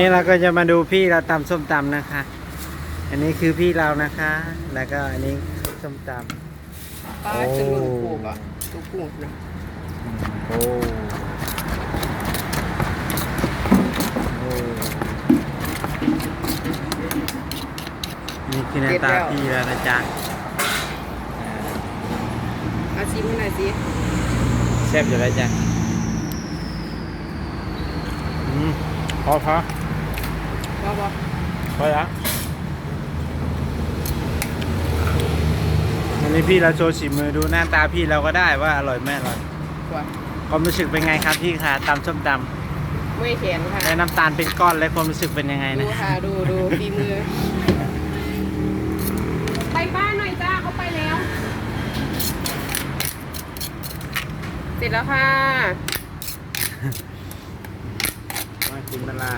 นี่เราก็จะมาดูพี่เราตำส้มตำนะคะ อันนี้คือพี่เรานะคะ แล้วก็อันนี้ส้มตป้าจะรุ่นปลูกอะตัวปลูกนะำโอ้โอ้นี่คือหน้าตาพี่แล้วนะจ๊ะมาชิมให้หน่อยสิแซ่บอยู่แล้วจ้ะอืมพอพอ ว่าบอกพอแล้วอันนี้พี่เราโชว์สีมือดูหน้าตาพี่เราก็ได้ว่าอร่อยไม่อร่อยกว่าความรู้สึกเป็นไงครับพี่คะตำส้มตไม่แขนค่ะำและน้ำตาลเป็นก้อนแล้วความรู้สึกเป็นยังไงดูนะ ค่ะ ดูดูฝีมือ ไปบ้านหน่อยจ้าเขาไปแล้ว เสร็จแล้วค่ะมากินเวลา